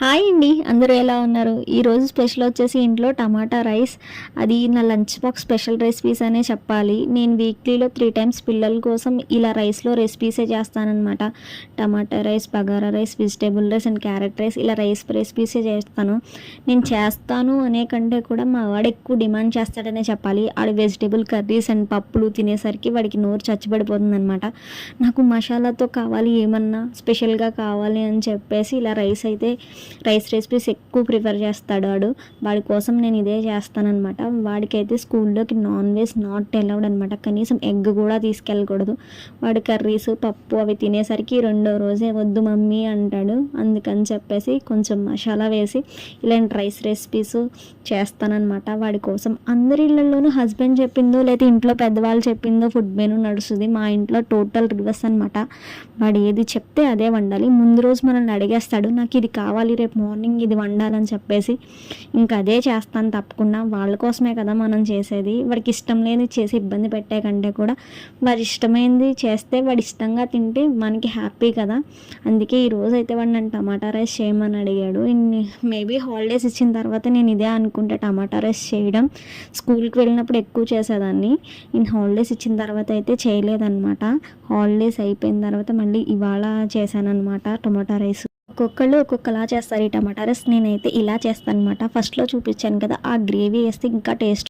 Hi అండి అందరూ ఎలా ఉన్నారు? ఈరోజు స్పెషల్ వచ్చేసి ఇంట్లో టమాటా రైస్. అది నా లంచ్ బాక్స్ స్పెషల్ రెసిపీస్ అనే చెప్పాలి. నేను వీక్లీలో త్రీ టైమ్స్ పిల్లల కోసం ఇలా రైస్లో రెసిపీసే చేస్తానన్నమాట. Tomato rice bagara rice vegetable rice and carrot rice ఇలా రైస్ రెసిపీసే చేస్తాను. నేను చేస్తాను అనే కంటే కూడా మా వాడు ఎక్కువ డిమాండ్ చేస్తాడనే చెప్పాలి. ఆడు వెజిటేబుల్ కర్రీస్ అండ్ పప్పులు తినేసరికి వాడికి నోరు చచ్చిపడిపోతుంది అనమాట నాకు మసాలాతో కావాలి ఏమన్నా స్పెషల్గా కావాలి అని చెప్పేసి ఇలా రైస్ అయితే రైస్ రెసిపీస్ ఎక్కువ ప్రిఫర్ చేస్తాడు వాడు. వాడి కోసం నేను ఇదే చేస్తానన్నమాట. వాడికైతే స్కూల్లోకి నాన్ వెజ్ నాట్ అలౌడ్ అనమాట కనీసం ఎగ్ కూడా తీసుకెళ్ళకూడదు. వాడు కర్రీస్ పప్పు అవి తినేసరికి రెండో రోజే వద్దు మమ్మీ అంటాడు. అందుకని చెప్పేసి కొంచెం మసాలా వేసి ఇలాంటి రైస్ రెసిపీస్ చేస్తానన్నమాట. వాడి కోసం అందరి ఇళ్ళల్లోనూ హస్బెండ్ చెప్పిందో లేదా ఇంట్లో పెద్దవాళ్ళు చెప్పిందో ఫుడ్ మెనూ నడుస్తుంది. మా ఇంట్లో టోటల్ రివర్స్ అనమాట వాడు ఏది చెప్తే అదే వండాలి. ముందు రోజు మనల్ని అడిగేస్తాడు నాకు ఇది కావాలి రేపు మార్నింగ్ ఇది వండాలని చెప్పేసి ఇంకా అదే చేస్తాను తప్పకుండా. వాళ్ళ కోసమే కదా మనం చేసేది. వాడికి ఇష్టం లేని చేసి ఇబ్బంది పెట్టే కంటే కూడా వాడి ఇష్టమైంది చేస్తే వాడు ఇష్టంగా తింటే మనకి హ్యాపీ కదా. అందుకే ఈ రోజు అయితే వాడు నన్ను టమాటా రైస్ చేయమని అడిగాడు. మేబీ హాలిడేస్ ఇచ్చిన తర్వాత నేను ఇదే అనుకుంటే టమాటా రైస్ చేయడం. స్కూల్కి వెళ్ళినప్పుడు ఎక్కువ చేసేదాన్ని. నేను హాలిడేస్ ఇచ్చిన తర్వాత అయితే చేయలేదన్నమాట. హాలిడేస్ అయిపోయిన తర్వాత మళ్ళీ ఇవాళ చేశానన్నమాట టమాటా రైస్. ఒక్కొక్కళ్ళు ఒక్కొక్కలా చేస్తారు ఈ టమాటా రస్ నేనైతే ఇలా చేస్తాను అనమాట ఫస్ట్లో చూపించాను కదా ఆ గ్రేవీ వేస్తే ఇంకా టేస్ట్